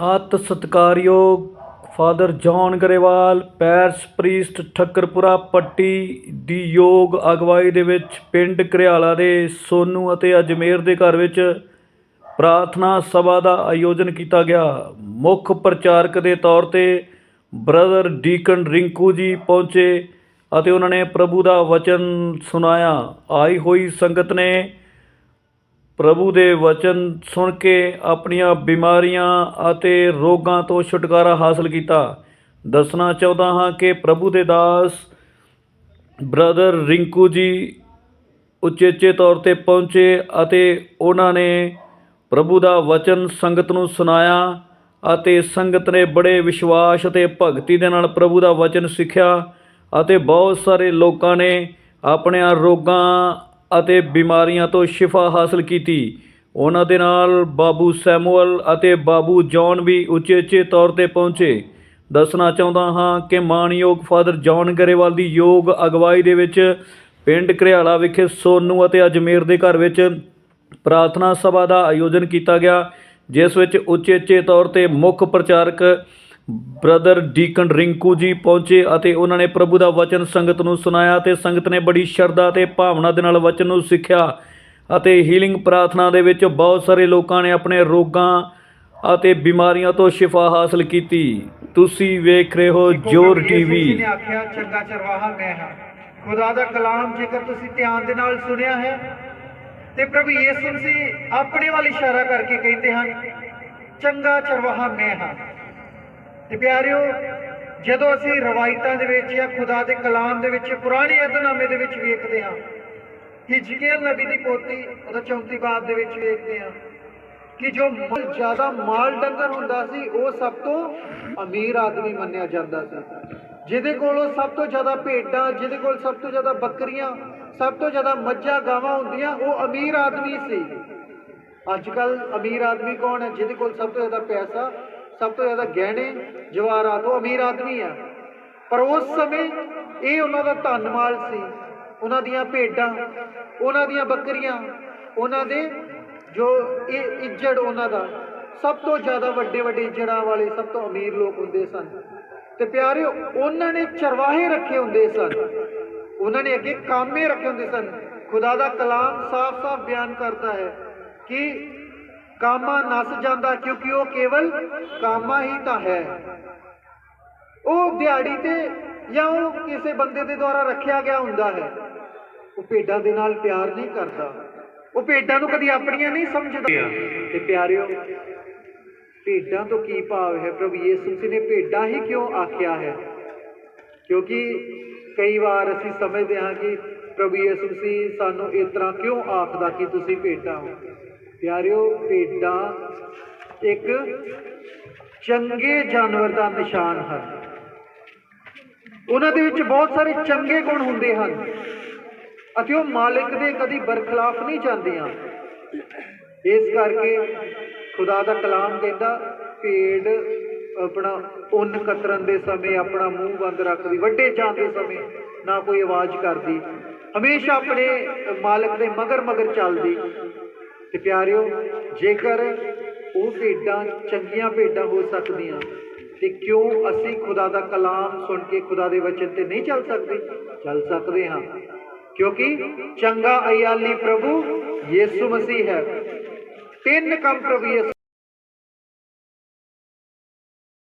ਅਤ ਸਤਿਕਾਰਯੋਗ father John Grewal, parish priest Thakkarpura Patti ਦੀ ਯੋਗ ਅਗਵਾਈ ਦੇ ਵਿੱਚ ਪਿੰਡ ਘਰਿਆਲਾ ਦੇ ਸੋਨੂ ਅਤੇ ਅਜਮੇਰ ਦੇ ਘਰ ਵਿੱਚ ਪ੍ਰਾਰਥਨਾ ਸਭਾ ਦਾ ਆਯੋਜਨ ਕੀਤਾ ਗਿਆ। ਮੁੱਖ ਪ੍ਰਚਾਰਕ ਦੇ ਤੌਰ ਤੇ ਬ੍ਰਦਰ ਡੀਕਨ ਰਿੰਕੂ ਜੀ ਪਹੁੰਚੇ ਅਤੇ ਉਹਨਾਂ ਨੇ ਪ੍ਰਭੂ ਦਾ ਵਚਨ ਸੁਣਾਇਆ। ਆਈ ਹੋਈ ਸੰਗਤ ਨੇ ਪ੍ਰਭੂ ਦੇ ਵਚਨ ਸੁਣ ਕੇ ਆਪਣੀਆਂ ਬਿਮਾਰੀਆਂ ਅਤੇ ਰੋਗਾਂ ਤੋਂ ਛੁਟਕਾਰਾ ਹਾਸਲ ਕੀਤਾ। ਦੱਸਣਾ ਚਾਹੁੰਦਾ ਹਾਂ ਕਿ ਪ੍ਰਭੂ ਦੇ ਦਾਸ ਬ੍ਰਦਰ ਰਿੰਕੂ ਜੀ ਉਚੇਚੇ ਤੌਰ ਤੇ ਪਹੁੰਚੇ ਅਤੇ ਉਹਨਾਂ ਨੇ ਪ੍ਰਭੂ ਦਾ ਵਚਨ ਸੰਗਤ ਨੂੰ ਸੁਣਾਇਆ ਅਤੇ ਸੰਗਤ ਨੇ ਬੜੇ ਵਿਸ਼ਵਾਸ ਅਤੇ ਭਗਤੀ ਦੇ ਨਾਲ ਪ੍ਰਭੂ ਦਾ ਵਚਨ ਸਿੱਖਿਆ ਅਤੇ ਬਹੁਤ ਸਾਰੇ ਲੋਕਾਂ ਨੇ ਆਪਣੀਆਂ ਰੋਗਾਂ ਅਤੇ ਬਿਮਾਰੀਆਂ ਤੋਂ ਸ਼ਿਫਾ ਹਾਸਲ ਕੀਤੀ। ਉਹਨਾਂ ਦੇ ਨਾਲ ਬਾਬੂ ਸੈਮੂਅਲ ਅਤੇ ਬਾਬੂ ਜੌਨ ਵੀ ਉਚੇਚੇ ਤੌਰ ਤੇ ਪਹੁੰਚੇ। ਦੱਸਣਾ ਚਾਹੁੰਦਾ ਹਾਂ ਕਿ ਮਾਨਯੋਗ ਫਾਦਰ ਜੌਨ ਗਰੇਵਾਲ ਦੀ ਯੋਗ ਅਗਵਾਈ ਦੇ ਵਿੱਚ ਪਿੰਡ ਘਰਿਆਲਾ ਵਿਖੇ ਸੋਨੂ ਅਤੇ ਅਜਮੇਰ ਦੇ ਘਰ ਵਿੱਚ ਪ੍ਰਾਰਥਨਾ ਸਭਾ ਦਾ ਆਯੋਜਨ ਕੀਤਾ ਗਿਆ, ਜਿਸ ਵਿੱਚ ਉਚੇਚੇ ਤੌਰ ਤੇ ਮੁੱਖ ਪ੍ਰਚਾਰਕ ਬ੍ਰਦਰ ਡੀਕਨ ਰਿੰਕੂ ਜੀ ਪਹੁੰਚੇ ਅਤੇ ਉਹਨਾਂ ਨੇ ਪ੍ਰਭੂ ਦਾ ਵਚਨ ਸੰਗਤ ਨੂੰ ਸੁਣਾਇਆ ਤੇ ਸੰਗਤ ਨੇ ਬੜੀ ਸ਼ਰਧਾ ਤੇ ਭਾਵਨਾ ਦੇ ਨਾਲ ਵਚਨ ਨੂੰ ਸਿੱਖਿਆ ਅਤੇ ਹੀਲਿੰਗ ਪ੍ਰਾਰਥਨਾ ਦੇ ਵਿੱਚ ਬਹੁਤ ਸਾਰੇ ਲੋਕਾਂ ਨੇ ਆਪਣੇ ਰੋਗਾਂ ਅਤੇ ਬਿਮਾਰੀਆਂ ਤੋਂ ਸ਼ਿਫਾ ਹਾਸਲ ਕੀਤੀ। ਤੁਸੀਂ ਵੇਖ ਰਹੇ ਹੋ ਜੋਰ ਟੀਵੀ। ਨੇ ਆਖਿਆ ਚੰਗਾ ਚਰਵਾਹਾ ਮੈਂ ਹਾਂ। ਖੁਦਾ ਦਾ ਕਲਾਮ ਜੇਕਰ ਤੁਸੀਂ ਧਿਆਨ ਦੇ ਨਾਲ ਸੁਣਿਆ ਹੈ ਤੇ ਪ੍ਰਭੂ ਯਿਸੂ ਮਸੀਹ ਆਪਣੇ ਵੱਲ ਇਸ਼ਾਰਾ ਕਰਕੇ ਕਹਿੰਦੇ ਹਨ ਚੰਗਾ ਚਰਵਾਹਾ ਮੈਂ ਹਾਂ। ਤੇ ਪਿਆਰਿਓ, ਜਦੋਂ ਅਸੀਂ ਰਵਾਇਤਾਂ ਦੇ ਵਿੱਚ ਜਾਂ ਖੁਦਾ ਦੇ ਕਲਾਮ ਦੇ ਵਿੱਚ, ਪੁਰਾਣੇ ਅਹਿਦਨਾਮੇ ਦੇ ਵਿੱਚ ਵੇਖਦੇ ਹਾਂ, ਹਿਜਕੀਅਲ ਨਬੀ ਦੀ ਪੋਤੀ ਉਹਦਾ 34 ਬਾਬ ਦੇ ਵਿੱਚ ਵੇਖਦੇ ਹਾਂ, ਕਿ ਜੋ ਜ਼ਿਆਦਾ ਮਾਲ ਡੰਗਰ ਹੁੰਦਾ ਸੀ, ਉਹ ਸਭ ਤੋਂ ਅਮੀਰ ਆਦਮੀ ਮੰਨਿਆ ਜਾਂਦਾ ਸੀ। ਜਿਹਦੇ ਕੋਲ ਉਹ ਸਭ ਤੋਂ ਜ਼ਿਆਦਾ ਭੇਡਾਂ, ਜਿਹਦੇ ਕੋਲ ਸਭ ਤੋਂ ਜ਼ਿਆਦਾ ਬੱਕਰੀਆਂ, ਸਭ ਤੋਂ ਜ਼ਿਆਦਾ ਮੱਝਾਂ, ਗਾਵਾਂ ਹੁੰਦੀਆਂ, ਉਹ ਅਮੀਰ ਆਦਮੀ ਸੀ। ਅੱਜ ਕੱਲ ਅਮੀਰ ਆਦਮੀ ਕੌਣ ਹੈ, ਜਿਹਦੇ ਕੋਲ ਸਭ ਤੋਂ ਜ਼ਿਆਦਾ ਪੈਸਾ ਸਭ ਤੋਂ ਜ਼ਿਆਦਾ ਗਹਿਣੇ ਜਵਾਹਰਾਤ ਉਹ ਅਮੀਰ ਆਦਮੀ ਆ। ਪਰ ਉਸ ਸਮੇਂ ਇਹ ਉਹਨਾਂ ਦਾ ਧਨ ਮਾਲ ਸੀ। ਉਹਨਾਂ ਦੀਆਂ ਭੇਡਾਂ, ਉਹਨਾਂ ਦੀਆਂ ਬੱਕਰੀਆਂ, ਉਹਨਾਂ ਦੇ ਜੋ ਇਹ ਇੱਜੜ ਉਹਨਾਂ ਦਾ, ਸਭ ਤੋਂ ਜ਼ਿਆਦਾ ਵੱਡੇ ਵੱਡੇ ਇੱਜੜਾਂ ਵਾਲੇ ਸਭ ਤੋਂ ਅਮੀਰ ਲੋਕ ਹੁੰਦੇ ਸਨ। ਤੇ ਪਿਆਰੇ ਉਹਨਾਂ ਨੇ ਚਰਵਾਹੇ ਰੱਖੇ ਹੁੰਦੇ ਸਨ। ਉਹਨਾਂ ਨੇ ਅੱਗੇ ਕਾਮੇ ਰੱਖੇ ਹੁੰਦੇ ਸਨ। ਖੁਦਾ ਦਾ ਕਲਾਮ ਸਾਫ਼-ਸਾਫ਼ ਬਿਆਨ ਕਰਦਾ ਹੈ ਕਿ ਕਾਮਾ ਨਸ ਜਾਂਦਾ ਕਿਉਂਕਿ ਉਹ ਕੇਵਲ ਕਾਮਾ ਹੀ ਤਾਂ ਹੈ। ਉਹ ਦਿਹਾੜੀ ਤੇ ਜਾਂ ਉਹ ਕਿਸੇ ਬੰਦੇ ਦੇ ਦੁਆਰਾ ਰੱਖਿਆ ਗਿਆ ਹੁੰਦਾ ਹੈ। ਉਹ ਭੇਡਾਂ ਦੇ ਨਾਲ ਪਿਆਰ ਨਹੀਂ ਕਰਦਾ। ਉਹ ਭੇਡਾਂ ਨੂੰ ਕਦੀ ਆਪਣੀਆਂ ਨਹੀਂ ਸਮਝਦਾ। ਤੇ ਪਿਆਰਿਓ, ਭੇਡਾਂ ਤੋਂ ਕੀ ਭਾਵ ਹੈ? ਪ੍ਰਭੂ ਯਿਸੂ ਮਸੀਹ ਨੇ ਭੇਡਾਂ ਹੀ ਕਿਉਂ ਆਖਿਆ ਹੈ? ਕਿਉਂਕਿ ਕਈ ਵਾਰ ਅਸੀਂ ਸਮਝਦੇ ਹਾਂ ਕਿ ਪ੍ਰਭੂ ਯਿਸੂ ਮਸੀਹ ਸਾਨੂੰ ਇਸ ਤਰ੍ਹਾਂ ਕਿਉਂ ਆਖਦਾ ਕਿ ਤੁਸੀਂ ਭੇਡਾਂ ਹੋ? ਪਿਆਰਿਓ, ਭੇਡਾਂ ਇੱਕ ਚੰਗੇ ਜਾਨਵਰ ਦਾ ਨਿਸ਼ਾਨ ਹਨ। ਉਹਨਾਂ ਦੇ ਵਿੱਚ ਬਹੁਤ ਸਾਰੇ ਚੰਗੇ ਗੁਣ ਹੁੰਦੇ ਹਨ ਅਤੇ ਉਹ ਮਾਲਕ ਦੇ ਕਦੀ ਬਰਖਲਾਫ ਨਹੀਂ ਜਾਂਦੀਆਂ। ਇਸ ਕਰਕੇ ਖੁਦਾ ਦਾ ਕਲਾਮ ਕਹਿੰਦਾ, ਭੇਡ ਆਪਣਾ ਉਨ ਕਤਰਨ ਦੇ ਸਮੇਂ, ਆਪਣਾ ਮੂੰਹ ਬੰਦ ਰੱਖਦੀ, ਵੱਡੇ ਜਾਣ ਦੇ ਸਮੇਂ ਨਾ ਕੋਈ ਆਵਾਜ਼ ਕਰਦੀ। ਹਮੇਸ਼ਾ ਆਪਣੇ ਮਾਲਕ ਦੇ ਮਗਰ ਮਗਰ ਚੱਲਦੀ। ਤੇ ਪਿਆਰਿਓ, ਜੇਕਰ ਉਹ ਭੇਡਾਂ ਚੰਗੀਆਂ ਭੇਡਾਂ ਹੋ ਸਕਦੀਆਂ, ਤੇ ਕਿਉਂ ਅਸੀਂ ਖੁਦਾ ਦਾ ਕਲਾਮ ਸੁਣ ਕੇ ਖੁਦਾ ਦੇ ਵਚਨ ਤੇ ਨਹੀਂ ਚੱਲ ਸਕਦੇ? ਚੱਲ ਸਕਦੇ ਹਾਂ। ਕਿਉਂਕਿ ਚੰਗਾ ਅਯਾਲੀ ਪ੍ਰਭੂ ਯਿਸੂ ਮਸੀਹ ਹੈ। ਤਿੰਨ ਕੰਮ ਪ੍ਰਭੂ